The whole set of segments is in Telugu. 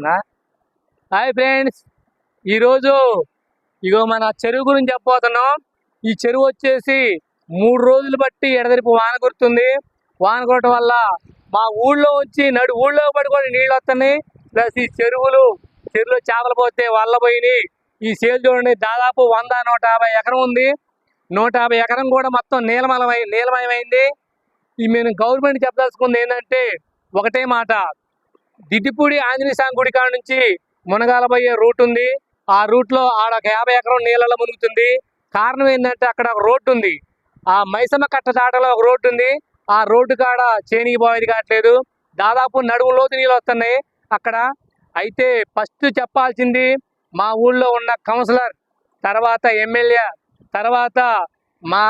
వస్తుందా హాయ్ ఫ్రెండ్స్ ఈరోజు ఇగో మన చెరువు గురించి చెప్పబోతున్నాం. ఈ చెరువు వచ్చేసి మూడు రోజులు బట్టి ఎడదరిపు వాన కురుతుంది. వాన కురటం వల్ల మా ఊళ్ళో వచ్చి నడు ఊళ్ళో పడుకొని నీళ్ళు వస్తున్నాయి. ప్లస్ ఈ చెరువులు చెరువులో చేపలు పోతే వల్ల పోయినాయి. ఈ సేల్ చూడండి దాదాపు వంద నూట యాభై ఎకరం ఉంది. నూట యాభై ఎకరం కూడా మొత్తం నీలమలమై నీలమయమైంది. ఈ మేము గవర్నమెంట్ చెప్పదలుచుకుంది ఏంటంటే ఒకటే మాట. దిద్దిపూడి ఆంజనేయ స్వామి గుడి కాడ నుంచి మునగాలబోయే రూట్ ఉంది. ఆ రూట్లో ఆడ ఒక యాభై ఎకరం నీళ్ళలో మునుగుతుంది. కారణం ఏంటంటే అక్కడ ఒక రోడ్డు ఉంది. ఆ మైసమ్మ కట్ట దాటలో ఒక రోడ్డు ఉంది. ఆ రోడ్డు కాడ చేనికి పోయేది కావట్లేదు. దాదాపు నడుము లోతు నీళ్ళు వస్తున్నాయి. అక్కడ అయితే ఫస్ట్ చెప్పాల్సింది మా ఊళ్ళో ఉన్న కౌన్సిలర్ తర్వాత ఎమ్మెల్యే తర్వాత మా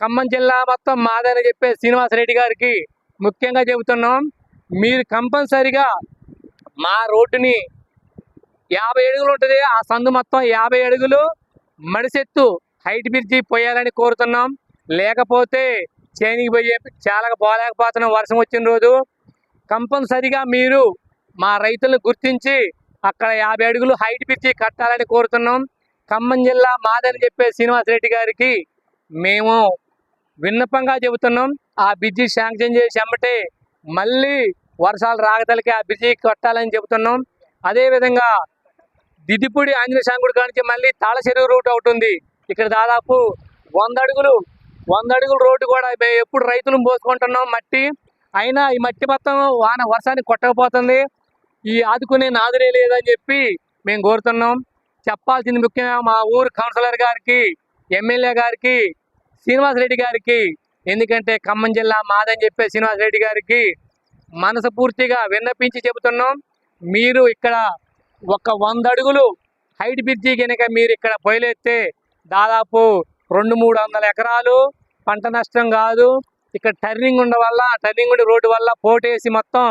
ఖమ్మం జిల్లా మొత్తం మాదని చెప్పే శ్రీనివాసరెడ్డి గారికి ముఖ్యంగా చెబుతున్నాం. మీరు కంపల్సరిగా మా రోడ్డుని యాభై అడుగులు ఉంటుంది. ఆ సందు మొత్తం యాభై అడుగులు మడిసెత్తు హైట్ బ్రిడ్జి పోయాలని కోరుతున్నాం. లేకపోతే చేనికి పోయే చాలా పోలేకపోతున్నాం. వర్షం వచ్చిన రోజు కంపల్సరిగా మీరు మా రైతులను గుర్తించి అక్కడ యాభై అడుగులు హైట్ బ్రిడ్జి కట్టాలని కోరుతున్నాం. ఖమ్మం జిల్లా మాదని చెప్పే శ్రీనివాసరెడ్డి గారికి మేము విన్నపంగా చెబుతున్నాం. ఆ బ్రిడ్జి శాంక్షన్ చేసి అమ్మటే మళ్ళీ వర్షాలు రాగతలకి ఆ బ్రిడ్జి కట్టాలని చెబుతున్నాం. అదేవిధంగా దిద్దిపూడి ఆంజనేయ స్వామి గుడి మళ్ళీ తాళశెరువు రూట్ ఒకటి ఉంది. ఇక్కడ దాదాపు వంద అడుగులు వంద అడుగుల రోడ్డు కూడా మేము ఎప్పుడు రైతులు పోసుకుంటున్నాం మట్టి. అయినా ఈ మట్టి మొత్తం వాన వర్షానికి కొట్టకపోతుంది. ఈ ఆదుకునే నాదురే లేదని చెప్పి మేము కోరుతున్నాం. చెప్పాల్సింది ముఖ్యంగా మా ఊరు కౌన్సిలర్ గారికి ఎమ్మెల్యే గారికి శ్రీనివాసరెడ్డి గారికి ఎందుకంటే ఖమ్మం జిల్లా మాదని చెప్పే శ్రీనివాసరెడ్డి గారికి మనసు పూర్తిగా విన్నపించి చెబుతున్నాం. మీరు ఇక్కడ ఒక వంద అడుగులు హైట్ బ్రిడ్జి కనుక మీరు ఇక్కడ పొయలేస్తే దాదాపు రెండు మూడు వందల ఎకరాలు పంట నష్టం కాదు. ఇక్కడ టర్నింగ్ ఉండడం వల్ల టర్నింగ్ ఉండే రోడ్డు వల్ల పోటేసి మొత్తం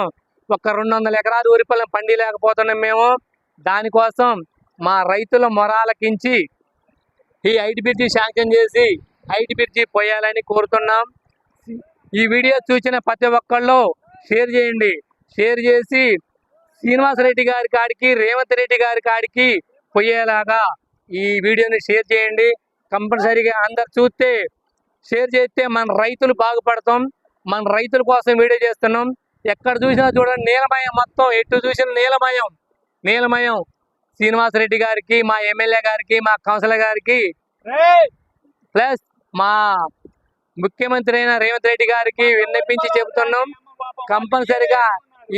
ఒక రెండు వందల ఎకరాలు వరి పొలం పండి లేకపోతున్నాం మేము దానికోసం మా రైతుల మొరాలకించి ఈ హైట్ బ్రిడ్జి శాంక్షన్ చేసి హైట్ బ్రిడ్జి పోయాలని కోరుతున్నాం. ఈ వీడియో చూసిన ప్రతి ఒక్కళ్ళు షేర్ చేయండి. షేర్ చేసి శ్రీనివాసరెడ్డి గారి కాడికి రేవంత్ రెడ్డి గారి కాడికి పోయేలాగా ఈ వీడియోని షేర్ చేయండి. కంపల్సరీగా అందరు చూస్తే షేర్ చేస్తే మన రైతులు బాగుపడతాం. మన రైతుల కోసం వీడియో చేస్తున్నాం. ఎక్కడ చూసినా చూడండి నీలమయం మొత్తం. ఎటు చూసిన నీలమయం. నీలమయం. శ్రీనివాసరెడ్డి గారికి మా ఎమ్మెల్యే గారికి మా కౌన్సిలర్ గారికి. ప్లస్ మా ముఖ్యమంత్రి అయిన రేవంత్ రెడ్డి గారికి విన్నపించి చెబుతున్నాం. కంపల్సరిగా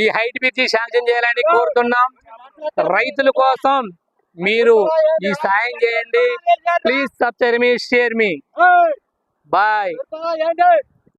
ఈ హైట్ బ్రిడ్జి శాంక్షన్ చేయాలని కోరుతున్నాం. రైతుల కోసం మీరు ఈ సాయం చేయండి. ప్లీజ్ సబ్స్క్రైబ్ మీ షేర్ మీ. బాయ్.